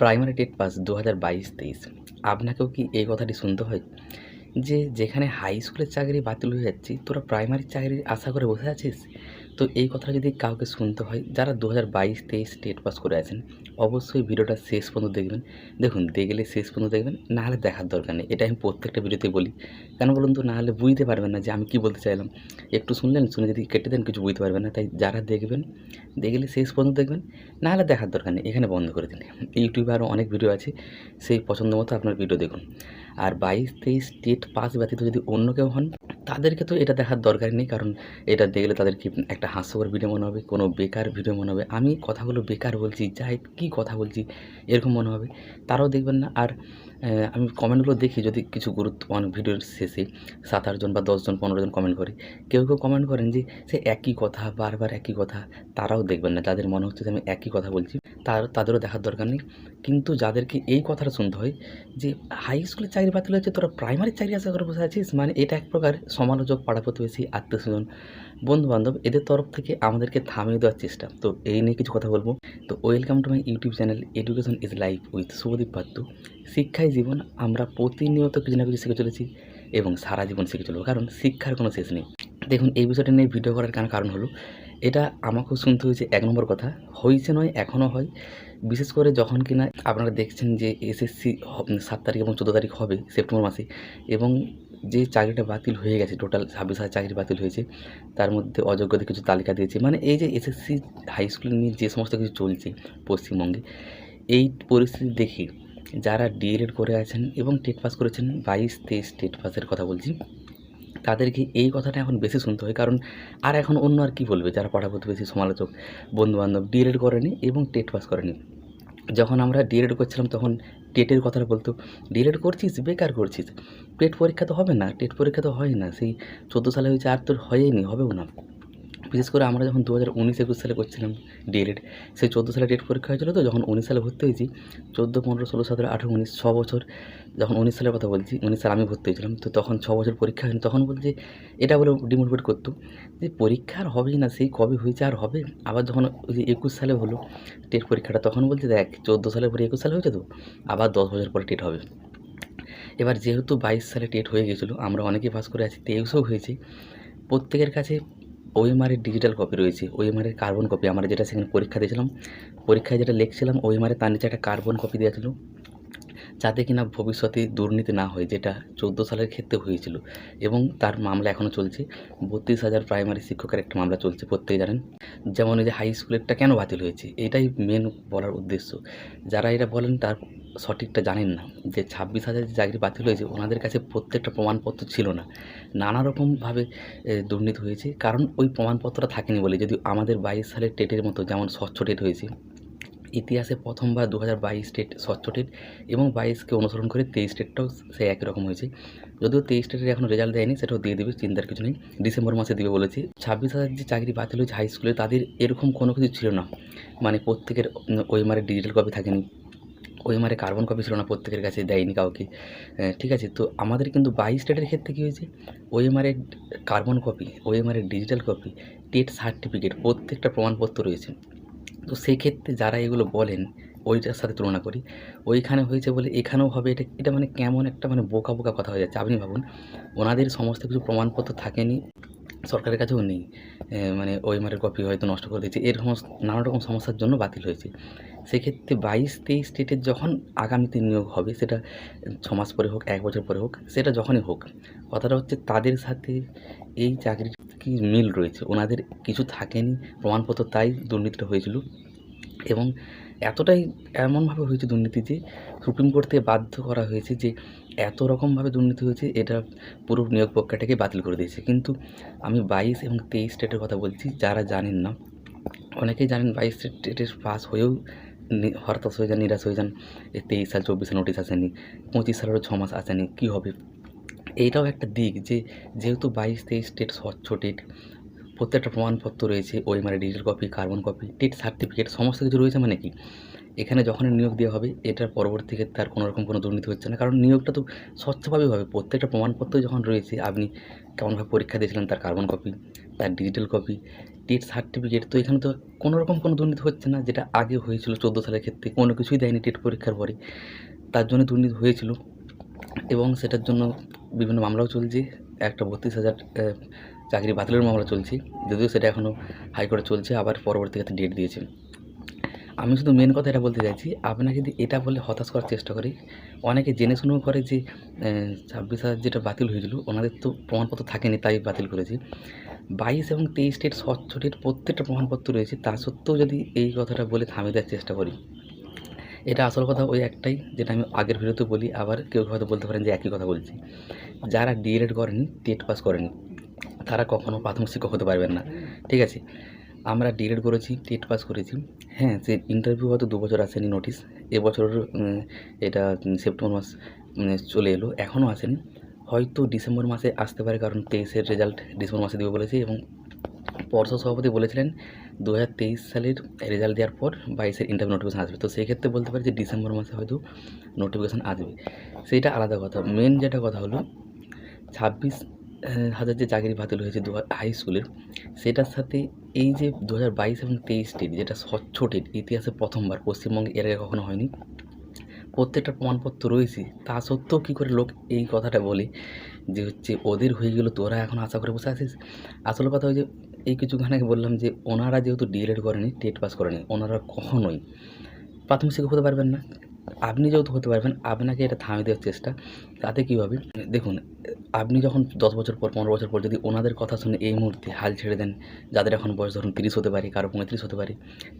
Primary TET pass দু হাজার বাইশ তেইশ। আপনাকেও কি এই কথাটি শুনতে হয়? যে যেখানে হাই স্কুলের চাকরি বাতিল হয়ে যাচ্ছে, তোরা প্রাইমারি চাকরির আশা করে বসে আছিস? তো এই কথাটা যদি কাউকে শুনতে হয়, যারা দু হাজার বাইশ তেইশ টেট পাস করে আছেন অবশ্যই ভিডিওটা শেষ পর্যন্ত দেখবেন। দেখুন, দেখলে শেষ পর্যন্ত দেখবেন না হলে দেখার দরকার নেই। এটা আমি প্রত্যেকটা ভিডিওতে বলি। কেন বলুন তো না হলে বুঝতে পারবেন না যে আমি কী বলতে চাইলাম। একটু শুনলেন, শুনে যদি কেটে দেন, কিছু বুঝতে পারবেন না। তাই যারা দেখবেন, দেখলে শেষ পর্যন্ত দেখবেন না হলে দেখার দরকার নেই। এখানে বন্ধ করে দিন। ইউটিউবে আরও অনেক ভিডিও আছে। সেই পছন্দ মতো আপনার ভিডিও দেখুন। আর বাইশ, তেইশ, টেট পাস ব্যতীত যদি অন্য কেউ হন, তাদেরকে তো এটা দেখার দরকার নেই, কারণ এটা দেখলে তাদেরকে একটা হাস্যকর ভিডিও মনে হবে, কোনো বেকার ভিডিও মনে হবে। আমি কথাগুলো বেকার বলছি, যাই কী কথা বলছি, এরকম মনে হবে। তারাও দেখবেন না। আর আমি কমেন্টগুলো দেখি যদি কিছু গুরুত্বপূর্ণ ভিডিওর শেষে সাত আটজন বা দশজন পনেরো জন কমেন্ট করে। কেউ কেউ কমেন্ট করেন যে, সে একই কথা, বারবার একই কথা। তারাও দেখবেন না। যাদের মনে হচ্ছে যে আমি একই কথা বলছি, তার, তাদেরও দেখার দরকার নেই। কিন্তু যাদেরকে এই কথাটা শুনতে হয় যে, হাই স্কুলের চাকরি বাতিল হয়েছে, তোরা প্রাইমারি চাকরি আশা করে বসে আছিস? মানে এটা এক প্রকার সমালোচক পাড়া প্রতিবেশী আত্মীয় স্বজন বন্ধু বান্ধব এদের তরফ থেকে আমাদেরকে থামিয়ে দেওয়ার চেষ্টা। তো এই নিয়ে কিছু কথা বলব। তো welcome to my YouTube channel education is life with Subhadip Patra শিক্ষাই জীবন, আমরা প্রতিনিয়ত কিছু না কিছু শিখে চলেছি এবং সারা জীবন শিখে চলবো। কারণ শিক্ষার কোনো শেষ নেই। দেখুন, এই বিষয়টা নিয়ে ভিডিও করার কারণ কারণ হলো? এটা আমাকেও শুনতে হয়েছে, এক নম্বর কথা। হয়েছে নয় এখনও হয়। বিশেষ করে যখন কিনা আপনারা দেখছেন যে এসএসসি সাত তারিখ এবং চোদ্দ তারিখ হবে সেপ্টেম্বর মাসে এবং যে চাকরিটা বাতিল হয়ে গেছে টোটাল ছাব্বিশ হাজার চাকরি বাতিল হয়েছে, তার মধ্যে অযোগ্যদের কিছু তালিকা দিয়েছে। মানে এই যে এসএসসি হাই স্কুল নিয়ে যে সমস্ত কিছু চলছে পশ্চিমবঙ্গে, এই পরিস্থিতি দেখে যারা ডিএলএড করে আছেন এবং টেট পাস করেছেন, বাইশ তেইশ টেট পাসের কথা বলছি তাদেরকে এই কথাটা এখন বেশি শুনতে হয়। কারণ আর এখন অন্য আর কি বলবে? যারা পাড়া প্রতিবেশী সমালোচক, বন্ধুবান্ধব ডিএলএড করেনি এবং টেট পাস করেনি। যখন আমরা ডিএলএড করছিলাম, তখন টেটের কথাটা বলতো ডিএলএড করছিস? বেকার করছিস? টেট পরীক্ষা তো হবে না? টেট পরীক্ষা তো হয় না। সেই চোদ্দ সালে হয়েছে, আর তোর হয়নি হবেও না। বিশেষ করে আমরা যখন দু হাজার উনিশ একুশ সালে করছিলাম ডিএলএড সেই চোদ্দ সালে টেট পরীক্ষা হয়েছিল তো, যখন উনিশ সালে ভর্তি হয়েছি, চোদ্দ, পনেরো, ষোলো, সতেরো, আঠেরো, উনিশ, ছ বছর, যখন উনিশ সালের কথা বলছি, উনিশ সালে আমি ভর্তি হয়েছিলাম। তো তখন ছ বছর পরীক্ষা হয়নি। তখন বলছে, এটা বলে ডিমোটিভেট করতো যে পরীক্ষা আর হবেই না সেই কবে হয়েছে আর হবে? আবার যখন ওই যে একুশ সালে হলো টেট পরীক্ষাটা, তখন বলছে, দেখ, চোদ্দ সালের পরে একুশ সালে হয়েছে তো, আবার দশ বছর পরে টেট হবে। এবার যেহেতু বাইশ সালে টেট হয়ে গেছিল আমরা অনেকেই পাস করে আছি, তেইশও হয়েছে। প্রত্যেকের কাছে ওএমআরের ডিজিটাল কপি রয়েছে। ওএমআরের কার্বন কপি আমরা যেটা সেখানে পরীক্ষা দিয়েছিলাম, পরীক্ষায় যেটা লিখছিলাম ওএমআরের তার নিচে একটা কার্বন কপি দেওয়া ছিল। যাতে কিনা ভবিষ্যতে দুর্নীতি না হয়, যেটা চোদ্দ সালের ক্ষেত্রে হয়েছিল এবং তার মামলা এখনও চলছে। বত্রিশ হাজার প্রাইমারি শিক্ষকের একটা মামলা চলছে, প্রত্যেকে জানেন। যেমন এই যে হাই স্কুলেরটা কেন বাতিল হয়েছে, এটাই মেন বলার উদ্দেশ্য। যারা এটা বলেন তার সঠিকটা জানেন না। যে ছাব্বিশ হাজার যে চাকরি বাতিল হয়েছে, ওনাদের কাছে প্রত্যেকটা প্রমাণপত্র ছিল না। নানা রকমভাবে দুর্নীতি হয়েছে। কারণ ওই প্রমাণপত্রটা থাকেনি বলে যদি আমাদের বাইশ সালের টেটের মতো যেমন স্বচ্ছ টেট হয়েছে ইতিহাসে প্রথমবার দু হাজার বাইশ স্টেট স্বচ্ছ টেট এবং বাইশকে অনুসরণ করে তেইশ স্টেটটাও সে একই রকম হয়েছে। যদিও তেইশ স্টেটের এখনও রেজাল্ট দেয়নি, সেটাও দিয়ে দেবে, চিন্তার কিছু নেই। ডিসেম্বর মাসে দিবে বলেছে। ছাব্বিশ হাজার যে চাকরি বাতিল হয়েছে হাই স্কুলে তাদের এরকম কোনো কিছু ছিল না। মানে প্রত্যেকের ওই মারে ডিজিটাল কপি থাকেনি। ওই মারে কার্বন কপি ছিল না প্রত্যেকের কাছে, দেয়নি কাউকে। ঠিক আছে, তো আমাদের কিন্তু বাইশ স্টেটের ক্ষেত্রে কী হয়েছে? ওই মারে কার্বন কপি ওই মারে ডিজিটাল কপি টেট সার্টিফিকেট প্রত্যেকটা প্রমাণপত্র রয়েছে। তো সেই ক্ষেত্রে যারা এগুলো বলেন, ওইটার সাথে তুলনা করি। ওইখানে হয়েছে বলে এখানেও হবে এটা এটা মানে কেমন একটা মানে বোকা বোকা কথা হয়ে যাচ্ছে। আপনি ভাবুন, ওনাদের সমস্ত কিছু প্রমাণপত্র থাকেনি, সরকারের কাছেও নেই। মানে ওই মারের কপি হয়তো নষ্ট করে দিয়েছে। এরকম নানা রকম সমস্যার জন্য বাতিল হয়েছে। সেক্ষেত্রে বাইশ তেইশ স্টেটের যখন আগামীতে নিয়োগ হবে, সেটা ছ মাস পরে হোক, এক বছর পরে হোক, সেটা যখনই হোক, কথাটা হচ্ছে তাদের সাথে এই চাকরির কি মিল রয়েছে? ওনাদের কিছু থাকেনি, প্রমাণপত্র তাই দুর্নীতিটা হয়েছিল। এবং এতটাই এমনভাবে হয়েছে দুর্নীতি যে সুপ্রিম কোর্ট থেকে বাধ্য করা হয়েছে যে এত রকমভাবে দুর্নীতি হয়েছে, এটা পুরো নিয়োগ প্রক্রিয়াটাকে বাতিল করে দিয়েছে। কিন্তু আমি বাইশ এবং তেইশ স্টেটের কথা বলছি, যারা জানেন না, অনেকেই জানেন বাইশ স্টেটের পাস হয়েও হতাশ হয়ে যান, নিরাশ হয়ে যান এই তেইশ সাল, চব্বিশ সাল নোটিশ আসেনি, পঁচিশ সালেরও ছ মাস আসেনি, কী হবে? এইটাও একটা দিক যে, যেহেতু বাইশ, তেইশ স্টেট স্বচ্ছ টেট প্রত্যেকটা প্রমাণপত্র রয়েছে মানে digital copy carbon copy TET certificate সমস্ত কিছু রয়েছে মানে কি? এখানে যখনই নিয়োগ দেওয়া হবে, এটার পরবর্তী ক্ষেত্রে আর কোনো রকম কোনো দুর্নীতি হচ্ছে না। কারণ নিয়োগটা তো স্বচ্ছভাবেই হবে। প্রত্যেকটা প্রমাণপত্র যখন রয়েছে, আপনি কেমনভাবে পরীক্ষা দিয়েছিলেন তার কার্বন কপি তার ডিজিটাল কপি টেট সার্টিফিকেট তো এখানে তো কোনো রকম কোনো দুর্নীতি হচ্ছে না, যেটা আগে হয়েছিল চোদ্দ সালের ক্ষেত্রে। কোনো কিছুই দেয়নি টেট পরীক্ষার পরে। তার জন্য দুর্নীতি হয়েছিল। এবং সেটার জন্য বিভিন্ন মামলাও চলছে। একটা বত্রিশ হাজার চাকরি বাতিলের মামলা চলছে, যদিও সেটা এখনও হাইকোর্টে চলছে, আবার পরবর্তী ক্ষেত্রে ডেট দিয়েছে। আমি শুধু মেন কথা এটা বলতে চাইছি, আপনাকে যদি এটা বলে হতাশ করার চেষ্টা করি, অনেকে জেনে শুনেও করে যে ছাব্বিশ হাজার যেটা বাতিল হয়েছিল, ওনাদের তো প্রমাণপত্র থাকেনি, তাই বাতিল করেছে। বাইশ এবং তেইশ স্টেট স্বচ্ছ ডেট প্রত্যেকটা প্রমাণপত্র রয়েছে, তা সত্ত্বেও যদি এই কথাটা বলে থামিয়ে দেওয়ার চেষ্টা করি, এটা আসল কথা ওই একটাই, যেটা আমি আগের ভিডিওতে বলি, আবার কেউ হয়তো বলতে পারেন যে একই কথা বলছি। যারা ডিএলএড করেনি, টেট পাস করেনি তারা কখনো প্রাথমিক শিক্ষক হতে পারবেন না। ঠিক আছে? আমরা ডিএলএড করেছি টেট পাস করেছি। হ্যাঁ সে ইন্টারভিউ হয়তো দু বছর আসেনি নোটিশ এবছর এটা সেপ্টেম্বর মাস চলে এলো এখনও আসেনি। হয়তো ডিসেম্বর মাসে আসতে পারে, কারণ তেইশের রেজাল্ট ডিসেম্বর মাসে দেবে বলেছে এবং পর্ষদ সভাপতি বলেছিলেন দু হাজার তেইশ সালের রেজাল্ট দেওয়ার পর বাইশের ইন্টারভিউ নোটিফিকেশান আসবে। তো সেই ক্ষেত্রে বলতে পারি যে ডিসেম্বর মাসে হয়তো নোটিফিকেশান আসবে। সেইটা আলাদা কথা। মেন যেটা কথা হলো, ছাব্বিশ হাজার যে চাকরি বাতিল হয়েছে দু হাই স্কুলের সেটার সাথে এই যে দু হাজার বাইশ এবং তেইশ টেট যেটা স্বচ্ছ টেট ইতিহাসে প্রথমবার, পশ্চিমবঙ্গে এর আগে কখনো হয়নি, প্রত্যেকটা প্রমাণপত্র রয়েছে। তা সত্ত্বেও কী করে লোক এই কথাটা বলে যে হচ্ছে, ওদের হয়ে গেলো, তোরা এখন আশা করে বসে আছিস? আসল কথা ওই যে এই কিছুক্ষণ আগে বললাম যে, ওনারা যেহেতু ডিএলএড করেনি টেট পাস করেনি, ওনারা কখনোই প্রাথমিক শিক্ষক হতে পারবেন না। আপনি যেহেতু হতে পারবেন, আপনাকে এটা থামিয়ে দেওয়ার চেষ্টা। তাতে কী হবে? দেখুন, আপনি যখন দশ বছর পর, পনেরো বছর পর যদি ওনাদের কথা শুনে এই মুহূর্তে হাল ছেড়ে দেন, যাদের এখন বয়স ধরুন তিরিশ হতে পারে, কারও পঁয়ত্রিশ হতে পারে,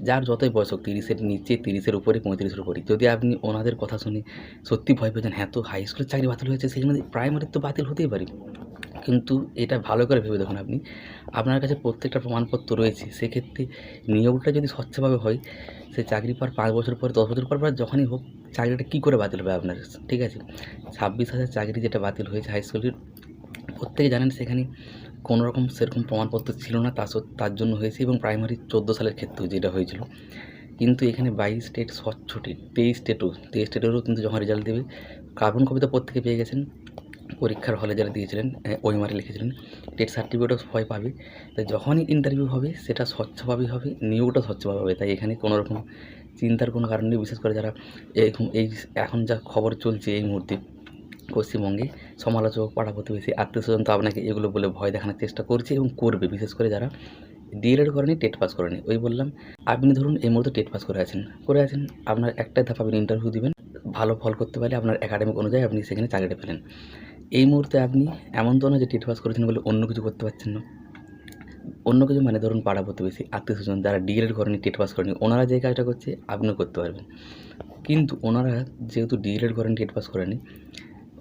যার যতই বয়স হোক, তিরিশের নিচে, তিরিশের উপরে, পঁয়ত্রিশের উপরে যদি আপনি ওনাদের কথা শুনে সত্যি ভয় পেয়েছেন হ্যাঁ তো হাই স্কুলের চাকরি বাতিল হয়েছে সেখানে প্রাইমারির তো বাতিল হতেই পারে। কিন্তু এটা ভালো করে ভেবে দেখুন আপনি। আপনার কাছে প্রত্যেকটা প্রমাণপত্র রয়েছে, সেক্ষেত্রে নিয়োগটা যদি স্বচ্ছভাবে হয়, সে চাকরি পাওয়ার পাঁচ বছর পরে, দশ বছর পর বা যখনই হোক, চাকরিটা কী করে বাতিল হবে আপনার? ঠিক আছে? ছাব্বিশ হাজার চাকরি যেটা বাতিল হয়েছে হাই স্কুলের প্রত্যেকে জানেন সেখানে কোনো রকম সেরকম প্রমাণপত্র ছিল না, তা তার জন্য হয়েছে এবং প্রাইমারি চোদ্দ সালের ক্ষেত্রেও যেটা হয়েছিল। কিন্তু এখানে বাইশ স্টেট স্বচ্ছ টেট তেইশ স্টেটও তেইশ স্টেটেরও কিন্তু যখন রেজাল্ট দেবে কার্বন কবিতা প্রত্যেকে পেয়ে গেছেন। পরীক্ষার হলে যারা দিয়েছিলেন ওইমারে লিখেছিলেন টেট সার্টিফিকেটও সবাই পাবে। তাই যখনই ইন্টারভিউ হবে, সেটা স্বচ্ছভাবেই হবে নিয়োগটা স্বচ্ছভাবে হবে। তাই এখানে কোনো রকম চিন্তার কোনো কারণ নেই। বিশেষ করে যারা এরকম এই এখন যা খবর চলছে এই মুহূর্তে পশ্চিমবঙ্গে, সমালোচক পাড়া প্রতিবেশী আত্মীয় স্বজন তো আপনাকে এগুলো বলে ভয় দেখানোর চেষ্টা করছে এবং করবে। বিশেষ করে যারা ডিএলএড করেনি, টেট পাস করেনি। ওই বললাম, আপনি ধরুন এই মুহূর্তে টেট পাস করে আছেন। করে আছেন, আপনার একটাই ধাপ আপনি ইন্টারভিউ দিবেন। ভালো ফল করতে পারলে আপনার একাডেমিক অনুযায়ী আপনি সেখানে চাকরিটা পেলেন। এই মুহূর্তে আপনি এমন তো না যে টেট পাস করেছেন বলে অন্য কিছু করতে পারছেন না। অন্য কিছু মানে ধরুন পাড়া প্রতিবেশী, আত্মীয় স্বজন যারা ডিএলএড করেনি টেট পাস করেনি ওনারা যে কাজটা করছে, আপনিও করতে পারবেন। কিন্তু ওনারা যেহেতু ডিএলএড করেন টেট পাস করেনি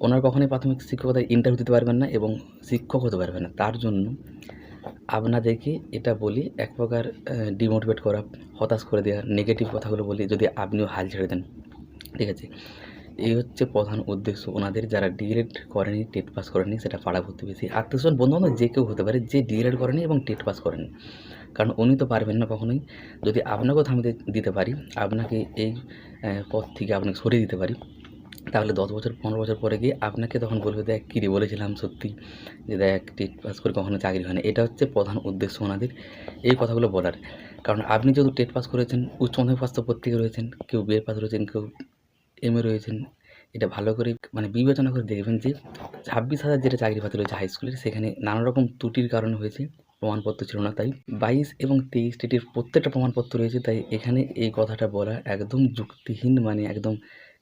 ওনারা কখনোই প্রাথমিক শিক্ষকতায় ইন্টারভিউ দিতে পারবেন না এবং শিক্ষক হতে পারবেন না। তার জন্য আপনাদেরকে এটা বলি, এক প্রকার ডিমোটিভেট করা, হতাশ করে দেওয়া নেগেটিভ কথাগুলো বলি, যদি আপনিও হাল ছেড়ে দেন। ঠিক আছে? এই হচ্ছে প্রধান উদ্দেশ্য। ওনাদের যারা ডিএলএড করেনি, টেট পাস করেনি, সেটা পাড়া প্রতিবেশী আত্মীয়স্বজন বন্ধু বান্ধব যে কেউ হতে পারে যে ডিএলএড করেনি এবং টেট পাস করেনি। কারণ উনি তো পারবেন না কখনোই। যদি আপনাকেও থামিয়ে দিতে পারি, আপনাকে এই পথ থেকে আপনাকে সরিয়ে দিতে পারি, তাহলে দশ বছর, পনেরো বছর পরে গিয়ে আপনাকে তখন বলবে, দেখ, কী বলেছিলাম সত্যি যে দেখ, টেট পাস করে কখনো চাকরি হয় না এটা হচ্ছে প্রধান উদ্দেশ্য ওনাদের এই কথাগুলো বলার। কারণ আপনি যেহেতু টেট পাস করেছেন, উচ্চ মাধ্যমিক পাস তো প্রত্যেকে রয়েছেন, কেউ বিএ পাস রয়েছেন, কেউ এম এ রয়েছেন এটা ভালো করে মানে বিবেচনা করে দেখবেন যে ছাব্বিশ হাজার যেটা চাকরি বাতিল হয়েছে হাই স্কুলের সেখানে নানা রকম ত্রুটির কারণে হয়েছে, প্রমাণপত্র ছিল না। তাই বাইশ এবং তেইশ স্টেটের প্রত্যেকটা প্রমাণপত্র রয়েছে, তাই এখানে এই কথাটা বলা একদম যুক্তিহীন মানে একদম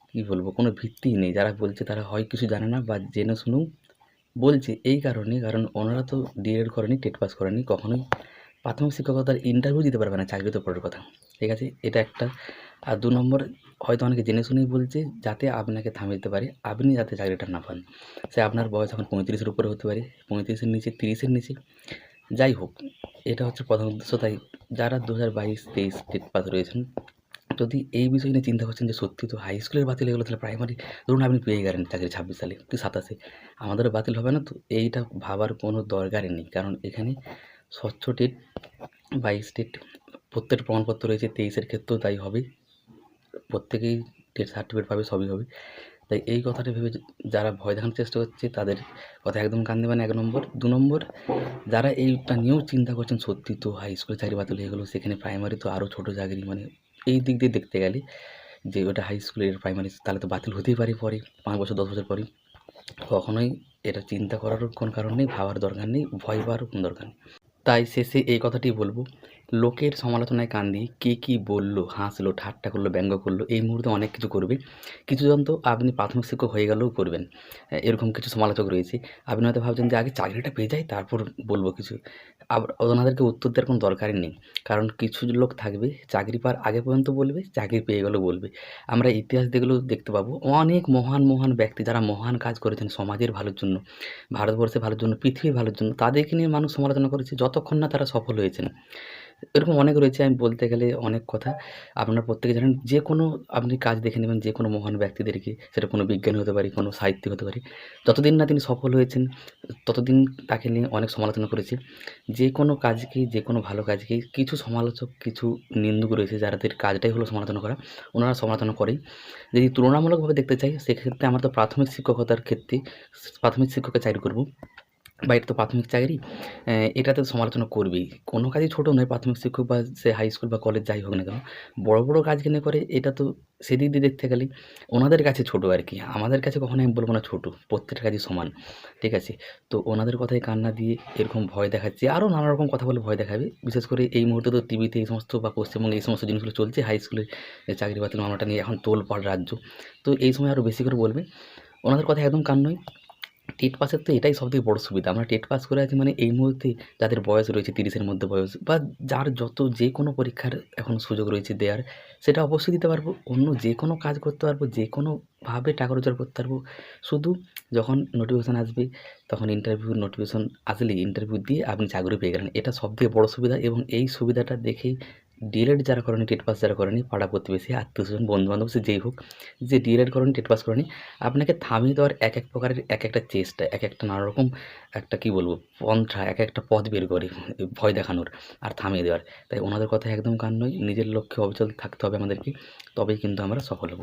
কী বলব, কোনো ভিত্তিই নেই। যারা বলছে তারা হয় কিছু জানে না বা জেনে শুনেও বলছে এই কারণে, কারণ ওনারা তো ডিএড করেনি, টেট পাস করেনি, কখনোই। প্রাথমিক শিক্ষকতার ইন্টারভিউ দিতে পারবে না চাকরি তো পরের কথা। ঠিক আছে? এটা একটা আর দু নম্বর, হয়তো অনেকে জেনে শুনেই বলছে, যাতে আপনাকে থামিয়ে দিতে পারে, আপনি যাতে চাকরিটা না পান। সে আপনার বয়স এখন পঁয়ত্রিশের উপরে হতে পারে, পঁয়ত্রিশের নিচে, তিরিশের নিচে। যাই হোক, এটা হচ্ছে প্রধান উদ্দেশ্য। তাই যারা দু হাজার বাইশ, তেইশ টেট পাস রয়েছেন, যদি এই বিষয় নিয়ে চিন্তা করছেন যে সত্যি তো হাই স্কুলের বাতিল হয়ে গেলো, তাহলে প্রাইমারি ধরুন আপনি পেয়ে গেলেন চাকরি ছাব্বিশ সালে, কি সাতাশে? আমাদেরও বাতিল হবে না তো, এইটা ভাবার কোনো দরকারই নেই। কারণ এখানে স্বচ্ছ টেট, বাইশ টেট, প্রত্যেকটা প্রমাণপত্র রয়েছে, তেইশের ক্ষেত্রেও তাই হবে। প্রত্যেকেই টেট সার্টিফিকেট পাবে, সবই হবে। তাই এই কথাটা ভেবে যারা ভয় দেখানোর চেষ্টা করছে, তাদের কথা একদম কান দেবেন এক নম্বর। দু নম্বর, যারা এইটা নিয়েও চিন্তা করছেন, সত্যি তো হাই স্কুলে চাকরি বাতিল হয়ে গেলো, সেখানে প্রাইমারি তো আরও ছোটো চাকরি মানে এই দিক দিয়ে দেখতে গেলে যে, ওটা হাই স্কুলের প্রাইমারি তাহলে তো বাতিল হতেই পারে পরে, পাঁচ বছর, দশ বছর পরে। কখনোই এটা চিন্তা করারও কোনো কারণ নেই, ভাবার দরকার নেই, ভয় পাওয়ারও কোনো দরকার নেই। তাই শেষে এই কথাটি বলব লোকের সমালোচনায় কান দিয়ে কে কী বলল, হাসলো, ঠাট্টা করল, ব্যঙ্গ করল, এই মুহূর্তে অনেক কিছু করবে। কিছুজন তো আপনি প্রাথমিক শিক্ষক হয়ে গেলেও করবেন। এরকম কিছু সমালোচক রয়েছে। আপনি হয়তো ভাবছেন যে, আগে চাকরিটা পেয়ে যাই, তারপর বলব কিছু। আবার ওনাদেরকে উত্তর দেওয়ার কোনো দরকারই নেই। কারণ কিছু লোক থাকবে, চাকরি পাওয়ার আগে পর্যন্ত বলবে, চাকরি পেয়ে গেলেও বলবে। আমরা ইতিহাস দেখলেও দেখতে পাবো, অনেক মহান মহান ব্যক্তি যারা মহান কাজ করেছেন সমাজের ভালোর জন্য, ভারতবর্ষের ভালোর জন্য, পৃথিবীর ভালোর জন্য, তাদেরকে নিয়ে মানুষ সমালোচনা করেছে, যতক্ষণ না তারা সফল হয়েছেন। এরকম অনেক রয়েছে আমি বলতে গেলে অনেক কথা। আপনারা প্রত্যেকে জানেন যে কোনো আপনি কাজ দেখে নেবেন যে কোনো মহান ব্যক্তিদেরকে, সেটা কোনো বিজ্ঞানী হতে পারে, কোনো সাহিত্যিক হতে পারে। যতদিন না তিনি সফল হয়েছেন, ততদিন তাকে নিয়ে অনেক সমালোচনা করেছে। যে কোনো কাজকেই, যে কোনো ভালো কাজকেই কিছু সমালোচক, কিছু নিন্দুক রয়েছে যাদের কাজটাই হলো সমালোচনা করা, ওনারা সমালোচনা করেই। যদি তুলনামূলকভাবে দেখতে চাই, সেক্ষেত্রে আমার তো প্রাথমিক শিক্ষকতার ক্ষেত্রে, প্রাথমিক শিক্ষকের চাকরি করব। বা এটা তো প্রাথমিক চাকরি এটা তো সমালোচনা করবেই। কোনো কাজই ছোটো নয় প্রাথমিক শিক্ষক বা সে হাই স্কুল বা কলেজ যাই হোক না কেন, বড় বড় কাজ কিনে করে এটা তো সেদিক দিয়ে দেখতে গেলে ওনাদের কাছে ছোটো আর কি। আমাদের কাছে কখনো আমি বলব না ছোটো, প্রত্যেকটা কাজই সমান, ঠিক আছে? তো ওনাদের কথায় কান্না দিয়ে এরকম ভয় দেখাচ্ছে আরও নানা রকম কথা বলে ভয় দেখাবে। বিশেষ করে এই মুহূর্তে তো টিভিতে এই সমস্ত বা পশ্চিমবঙ্গে এই সমস্ত জিনিসগুলো চলছে হাই স্কুলে চাকরি বাতিল মামলাটা নিয়ে এখন তোলপাড় রাজ্য। তো এই সময় আরও বেশি করে বলবে, ওনাদের কথা একদম কান নয়। টেট পাসের তো এটাই সবথেকে বড় সুবিধা। আমরা টেট পাস করে আছি মানে এই মুহূর্তে যাদের বয়স রয়েছে তিরিশের মধ্যে বয়স বা যার যত যে কোনো পরীক্ষার এখন সুযোগ রয়েছে দেওয়ার সেটা অবশ্যই দিতে পারব। অন্য যে কোনো কাজ করতে পারব যে কোনোভাবে টাকা রোজগার করতে পারব। শুধু যখন নোটিফিকেশান আসবে, তখন ইন্টারভিউ নোটিফিকেশান আসলেই ইন্টারভিউ দিয়ে আপনি চাকরি পেয়ে গেলেন। এটা সবথেকে বড় সুবিধা এবং এই সুবিধাটা দেখেই ডিএলএড যারা করেনি টেট পাস যারা করেনি, পাড়া প্রতিবেশী, আত্মীয়স্বজন, বন্ধুবান্ধব, সে যেই হোক, যে ডিএলএড করেনি টেট পাস করেনি, আপনাকে থামিয়ে দেওয়ার এক এক প্রকারের এক একটা চেষ্টা, এক একটা নানা রকম একটা কি বলব, পন্থা, এক একটা পথ বের করে, ভয় দেখানোর আর থামিয়ে দেওয়ার। তাই ওনাদের কথা একদম কান নয়, নিজের লক্ষ্যে অবিচল থাকতে হবে আমাদেরকে, তবেই কিন্তু আমরা সফল হব।